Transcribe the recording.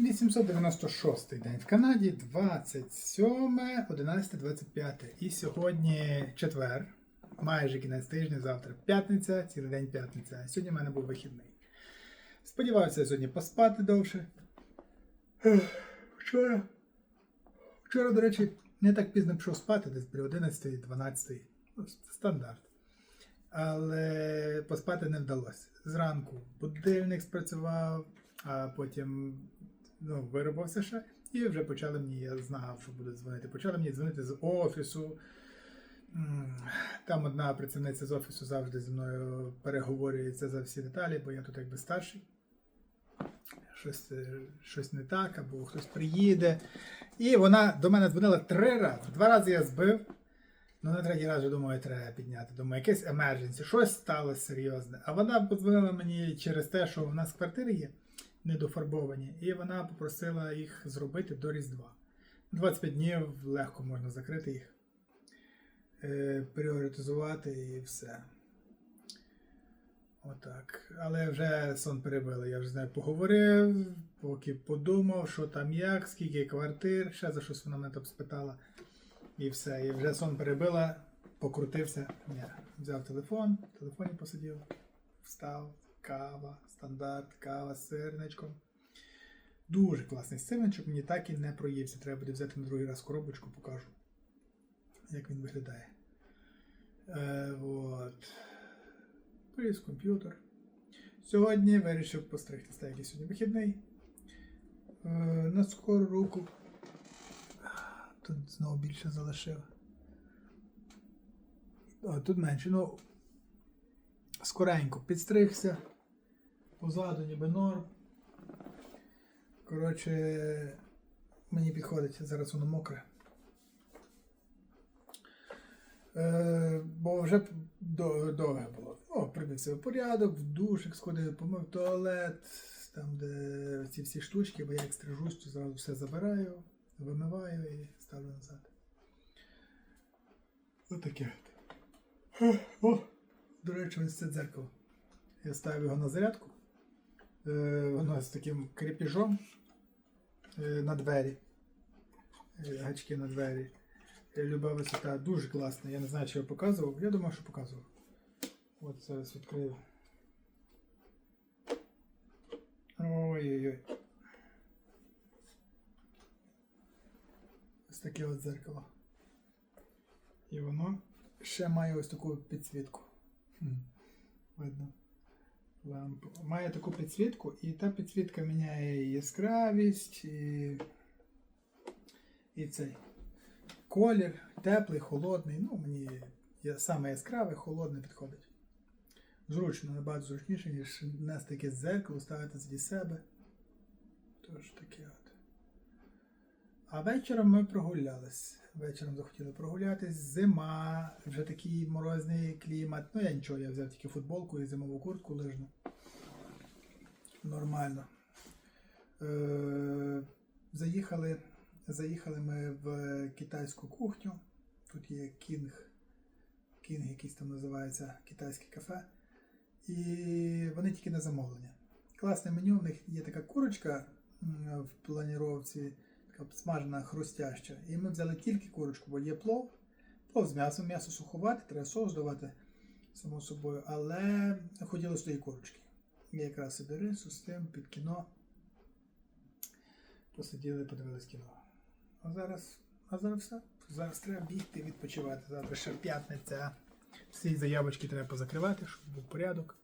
896 день в Канаді, 27, 11, 25. І сьогодні четвер, майже кінець тижня, завтра п'ятниця, цілий день п'ятниця. Сьогодні в мене був вихідний. Сподіваюся сьогодні поспати довше. Вчора. Вчора, до речі, не так пізно пішов спати, десь при 11, 12. Ну, стандарт. Але поспати не вдалося. Зранку будильник спрацював, а потім ну, виробився ще. І вже почали мені, я знав, що будуть дзвонити. Почали мені дзвонити з офісу. Там одна працівниця з офісу завжди зі мною переговорюється за всі деталі, бо я тут якби старший. Щось, е, щось не так, або хтось приїде. І вона до мене дзвонила три рази. Два рази я збив. Ну, на третій раз вже думаю, треба підняти. Думаю, якесь emergency, щось сталося серйозне. А вона подзвонила мені через те, що в нас квартири є недофарбовані, і вона попросила їх зробити до Різдва. 25 днів легко можна закрити їх, е, пріоритизувати і все. Отак. Але вже сон перебили. Я вже з нею поговорив, поки подумав, що там як, скільки квартир, ще за щось вона мене там спитала. І все. І вже сон перебила, покрутився. Ні. Взяв телефон, в телефоні посидів, встав, кава, стандарт, кава з сирничком. Дуже класний сирничок, мені так і не проївся. Треба буде взяти на другий раз коробочку, покажу, як він виглядає. Е, от. Поліз комп'ютер. Сьогодні вирішив постригтися, так сьогодні вихідний. Е, на скору руку. Тут знову більше залишив. О, тут менше. Ну, скоренько підстригся. Позаду ніби норм. Коротше, мені підходить, зараз воно мокре. Е, бо вже довге було. О, привівся в порядок, в душик сходив, помив туалет, там, де ці всі штучки, бо я як стрижусь, то зразу все забираю, вимиваю і ставлю назад. Отаке. от. Е, О, до речі, ось це дзеркало. Я ставив його на зарядку. Е, воно з таким крепіжом е, на двері. Е, гачки на двері. Люба висота дуже класна. Я не знаю, чи я показував. Я думаю, що показував. От зараз відкрию. Ой-ой-ой. Ось таке от дзеркало. І воно ще має ось таку підсвітку. Видно. Лампу. Має таку підсвітку, і та підсвітка міняє і яскравість, і, і цей колір, теплий, холодний. Ну, мені саме яскравий, холодний підходить. Зручно, набагато зручніше, ніж нести якесь зеркало, ставити зі себе. Тож таке от. А вечором ми прогулялись. Вечором захотіли прогулятись. Зима, вже такий морозний клімат. Ну я нічого, я взяв тільки футболку і зимову куртку лижну. Нормально. Е, заїхали, заїхали ми в китайську кухню. Тут є кінг, кінг якийсь там називається китайське кафе. І вони тільки на замовлення. Класне меню, в них є така курочка в планіровці, така смажена хрустяща. І ми взяли тільки курочку, бо є плов. Плов з м'ясом, м'ясо суховате, треба соус давати, само собою, але хотілося тої курочки. І якраз собі рису з тим під кіно. Посиділи, подивились кіно. А зараз, а зараз все. Зараз треба бігти, відпочивати. Завтра ще п'ятниця. Всі заявочки треба позакривати, щоб був порядок.